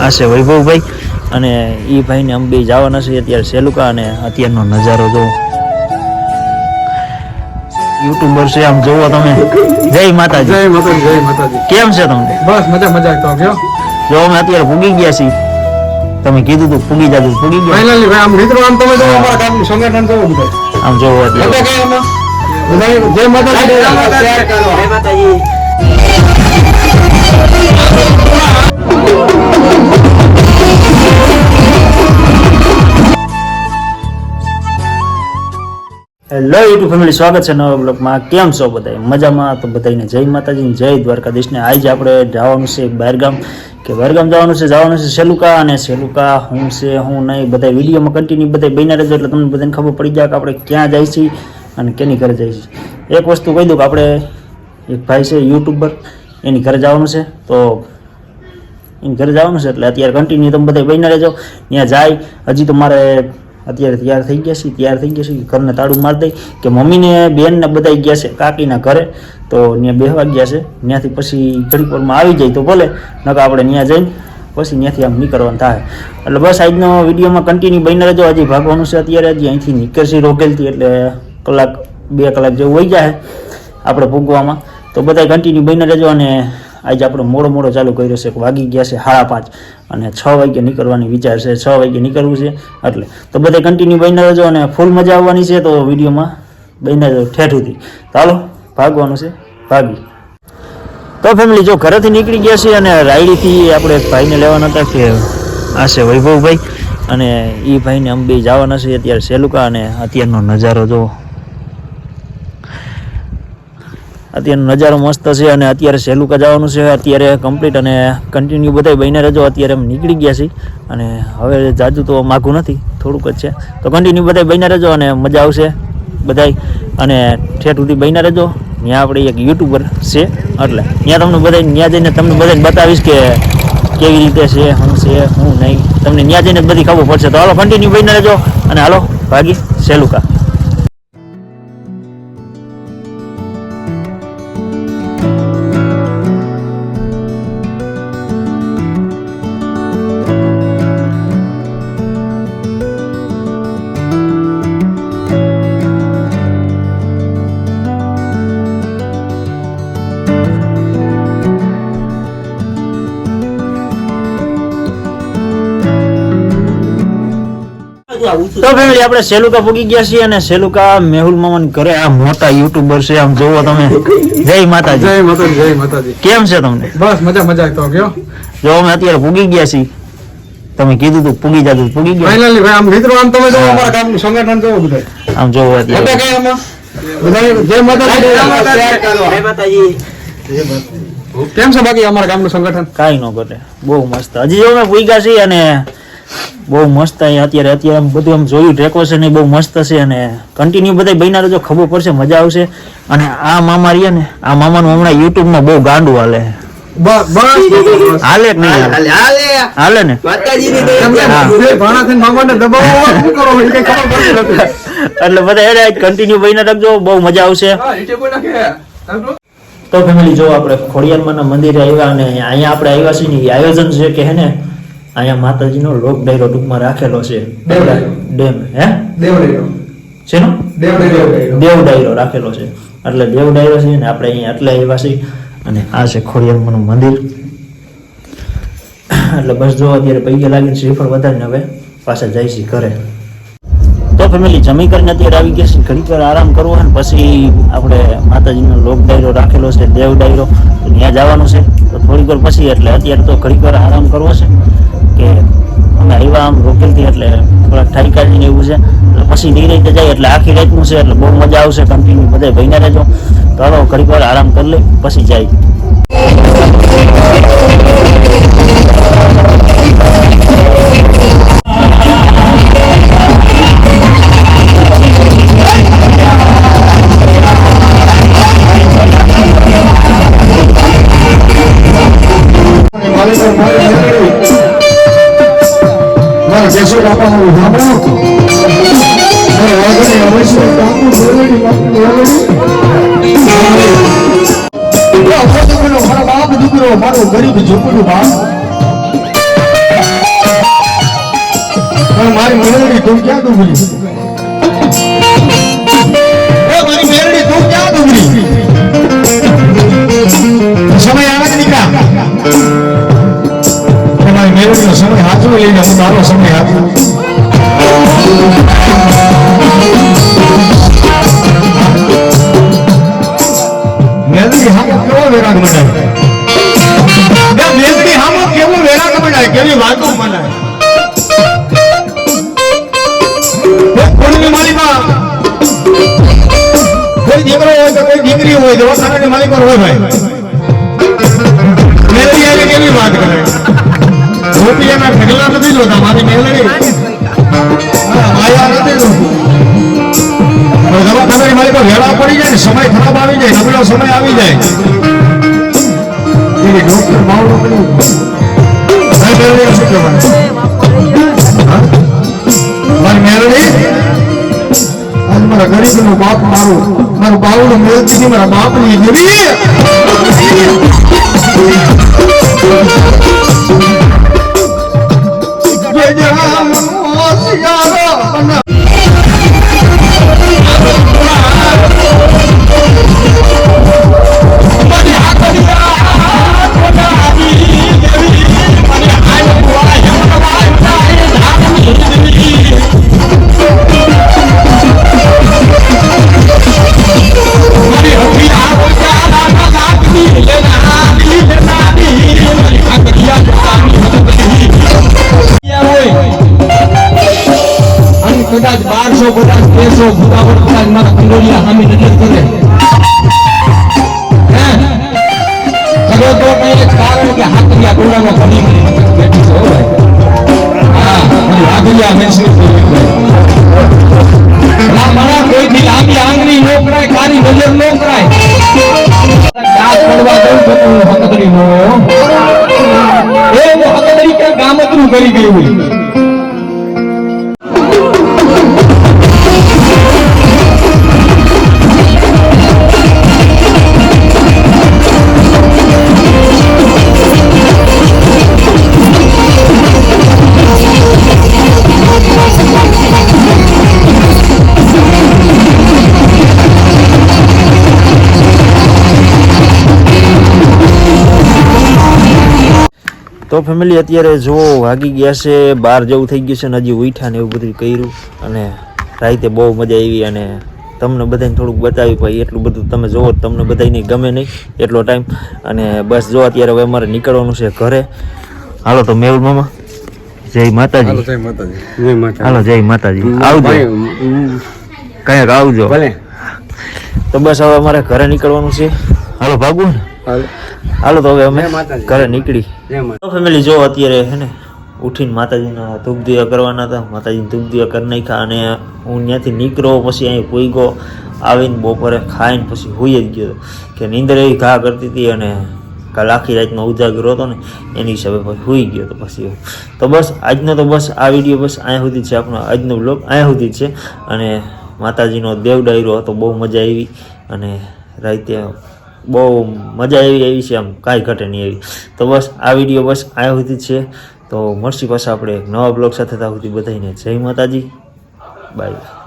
આ છે વૈભવભાઈ. અને એ ભાઈને અમે બે જવાના છે અત્યારે સેલુકા અને અત્યારનો નજારો જો યુટ્યુબર છે આમ જોવો તમે. જય માતાજી. જય માતાજી જય માતાજી. કેમ છે તમને બસ મજા મજા. તો ગયો જો અમે અત્યારે પૂગી ગયા છીએ. તમે કીધું તું પૂગી જાજુ પૂગી ગયા. ફાઇનલી ભાઈ આમ મિત્રો આમ તમે જો અમારા ગામનું સંગઠન જોવો બધા. આમ જોવો કઈ આમાં માતાજી જય માતાજી. જય હેલો યુટ્યુબ ફેમિલી સ્વાગત છે નવા બ્લોગમાં કેમ છો બધા મજામાં? તો બધાને જય માતાજી જય દ્વારકાધીશને. આજે આપણે જવાનું છે બહારગામ. કે બહારગામ જવાનું છે? જવાનું છે સેલુકા અને સેલુકા હું છે, હું નહીં બધા વિડીયોમાં કન્ટિન્યુ બધા બન્યા રહેજો એટલે તમને બધાને ખબર પડી જાય કે આપણે ક્યાં જાય છીએ અને કેની ઘરે જાય છીએ. એક વસ્તુ કહી દઉં કે આપણે એક ભાઈ છે યુટ્યુબર, એની ઘરે જવાનું છે. તો ઘરે જવાનું છે એટલે અત્યારે કન્ટિન્યુ તમે બધા બન્યા રહેજો. ત્યાં જાય, હજી તો મારે અત્યારે તૈયાર થઈ ગયા છે તૈયાર થઈ ગયા છે ઘરને તાળું મારી દઈ કે મમ્મીને, બેનને બધા ગયા છે, કાકીના ઘરે. તો ત્યાં બેહવા ગયા છે, ત્યાંથી પછી ઘડીપોરમાં આવી જાય તો ભલે નકા આપણે ત્યાં જઈને પછી ત્યાંથી આમ નીકળવાનું થાય. એટલે બસ આજનો વિડીયોમાં કન્ટિન્યુ બની રહેજો. હજી ભાગવાનું છે અત્યારે, હજી અહીંથી નીકળશે રોકેલથી એટલે કલાક, બે કલાક જેવું વહી જાય આપણે ભોગવામાં. તો બધા કન્ટિન્યુ બની રહેજો અને આજે આપણે મોડો મોડો ચાલુ કર્યો છે વાગી ગયા છે સાડા પાંચ અને છ વાગ્યે નીકળવાની વિચાર છે, છ વાગ્યે નીકળવું છે. એટલે તો બધે કન્ટિન્યુ બની રહેજો અને ફૂલ મજા આવવાની છે તો વિડીયોમાં બની રહેજો ઠેઠુંથી ચાલો ભાગવાનું છે, ભાગી. તો ફેમિલી જો ઘરેથી નીકળી ગયા છે અને રાયડીથી આપણે ભાઈને લેવાના હતા કે આ છે વૈભવભાઈ. અને એ ભાઈને અમે બે જવાના છે અત્યારે સેલુકા અને અત્યારનો નજારો જો અત્યારનો નજારો મસ્ત છે અને અત્યારે સહેલું જવાનું છે. અત્યારે કમ્પ્લીટ અને કન્ટિન્યુ બધા બહીને રહેજો. અત્યારે અમે નીકળી ગયા છીએ અને હવે જાજુ તો માગું નથી. થોડુંક જ છે. તો કન્ટિન્યુ બધા બહીને રજો અને મજા આવશે બધાય. અને ઠેઠ સુધી બહીને રહેજો. ત્યાં આપણે એક યુટ્યુબર છે. એટલે ત્યાં તમને બધા ત્યાં જઈને તમને બધાને બતાવીશ કે કેવી રીતે છે શું છે શું નહીં. તમને ત્યાં જઈને બધી ખબર પડશે. તો હાલો કન્ટિન્યુ બહીને રજો અને હાલો ભાગી સેલુકા તો ફેમિલી આપણે સેલુકા પૂગી ગયા છીએ અને સેલુકા મેહુલ મામા ઘરે આ મોટા યુટ્યુબર છે આમ જોવો તમે. જય માતાજી. જય માતાજી જય માતાજી. કેમ છે તમને? બસ મજા મજા તો ગયો. જો અમે અત્યારે પૂગી ગયા છીએ. તમે કીધું તું પૂગી જાજુ પૂગી ગયા. ફાઇનલી ભાઈ આમ મિત્રો આમ તમે જો અમારા ગામનું સંગઠન જો બધા. આમ જોવો એટલે કઈ આમાં? માતાજી. જય માતાજી. કેમ છે બાકી અમારા ગામનું સંગઠન? કાઈ ન ઘટે. બહુ મસ્ત. હજી જો અમે પૂગ્યા છીએ અને બહુ મસ્ત અહીંયા અત્યારે અત્યારે બધું આમ જોયું ડેકોરેશન બહુ મસ્ત છે અને કન્ટિન્યુ બધા બહેના રહેજો ખબર પડશે મજા આવશે. અને આ મામા રહીએ ને આ મામાનું હમણાં યુટ્યુબમાં બહુ ગાંડું હાલે. નહીં ને? એટલે બધા એને કન્ટિન્યુ બહીને રાખજો બહુ મજા આવશે. તો ફેમિલી જો આપણે ખોડિયારમાંના મંદિરે આવ્યા અને અહીંયા આપણે આવ્યા છીએ ને આયોજન છે કે હે ને અહીંયા માતાજીનો લોક ડાયરો ટૂંકમાં રાખેલો છે. ડેમ હે? દેવડેરો શેનો? દેવડેરો દેવ ડાયરો રાખેલો છે. એટલે દેવ ડાયરો છે ને આપણે અહીંયા એટલે આવ્યા છીએ. અને આ છે ખોડિયારમાંનું મંદિર. એટલે બસ જો અત્યારે પૈયા લાગીને શ્રીફળ વધારીને હવે પાછા જાય છે ઘરે. તો ફેમિલી જમી કરીને અત્યારે આવી ગયા છે ઘડીક વાર આરામ કરવો અને પછી આપણે માતાજીનો લોક ડાયરો રાખેલો છે દેવ ડાયરો. ત્યાં જવાનું છે. તો થોડીક વાર પછી એટલે અત્યારે તો ઘડીક વાર આરામ કરવો છે. કે અમે આવ્યા આમ રોકેલથી એટલે થોડાક ઠાઈકા કાઢીને એવું છે. એટલે પછી નિરાતે રીતે જાય એટલે આખી રાતનું છે એટલે બહુ મજા આવશે કન્ટિન્યુ બધા ભઈને રહેજો. તો ઘડીક વાર આરામ કરી લઈ, પછી જાય. જશો ગરીબ ઝૂંપડું બાપ પણ મારી મેળડી તું ક્યાં ડુબરી મારી મેળડી તું ક્યાં ડુબરી સમય આવે સમય હાચો લઈને મારો સમય કેવો વેરાગ હામો કેવો વાતો મંડાય કોઈ દીકરો હોય તો કોઈ દીકરી હોય, દવાખાનાની માલિક હોય ભાઈ. રૂપિયાના ઢગલા નથી જોતા મારી મેલડી. માયા નથી જોતી. હવે દવાખાનાની માલિકો વેળા પડી જાય ને સમય ખરાબ આવી જાય નબળો સમય આવી જાય. ડોક્ટર માવડો કર્યું શું કહેવાય? મારી મેલડી? મારા ગરીબનો બાપ મારું મારું બાવડું મેલતી મારા બાપની જય તેરસો ભૂતાવળ કદાચ મારા કંડોલિયા સામે નજર કરે? ખરો તો કઈ કારણ કે ટોળામાં ઘણી ઘણી વખત બેઠી છો હા વાઘરિયા મહેસૂસ મારા કોઈથી લાંબી આંગળી નો કરાય, કારી નજર નો કરાય. દાંત પડવા દઉં તો હું હકદરી નો એ હકદરી કે ગામતરું કરી ગયું તો ફેમિલી અત્યારે જો વાગી ગયા છે બહાર જેવું થઈ ગયું છે ને હજી ઉઠ્યા ને એવું બધું કર્યું. અને રાતે બહુ મજા આવી અને તમને બધાને થોડુંક બતાવ્યું ભાઈ એટલું બધું તમે જોવો તમને બધાને ગમે નહીં એટલો ટાઈમ અને બસ જો અત્યારે હવે અમારે નીકળવાનું છે ઘરે. હાલો તો મેહુલ મામા જય માતાજી. જય માતાજી. હાલો જય માતાજી. આવજો. કયાક આવજો. ભલે. તો બસ હવે અમારે ઘરે નીકળવાનું છે. હાલો ભાગવું ને. હાલો. હાલો તો હવે અમે ઘરે નીકળી. તો ફેમિલી જો અત્યારે હે ને ઉઠીને માતાજીના ધૂપ દીવા કરવાના હતા માતાજીને ધૂપ દીવા કરી નાખ્યા અને હું ત્યાંથી નીકળ્યો પછી અહીં ગયો આવીને બપોરે ખાઈને પછી હોઈ જ ગયો. કે નીંદર એવી ઘા કરતી હતી અને કાલ આખી રાતનો ઉજાગરો હતો ને એની હિસાબે પછી હોઈ ગયો તો પછી તો બસ આજનો તો બસ આ વીડિયો બસ અહીંયા સુધી જ છે આપણો આજનો બ્લોગ અહીંયા સુધી છે. અને માતાજીનો દેવ ડાયરો હતો બહુ મજા આવી. અને રાતે બહુ મજા એવી એવી છે આમ, કાંઈ ઘટે નહીં એવી. તો બસ, આ વીડિયો બસ આ સુધી છે. તો મળશી પાછા આપણે એક નવા બ્લોગ સાથે, ત્યાં સુધી બધાને જય માતાજી. બાય.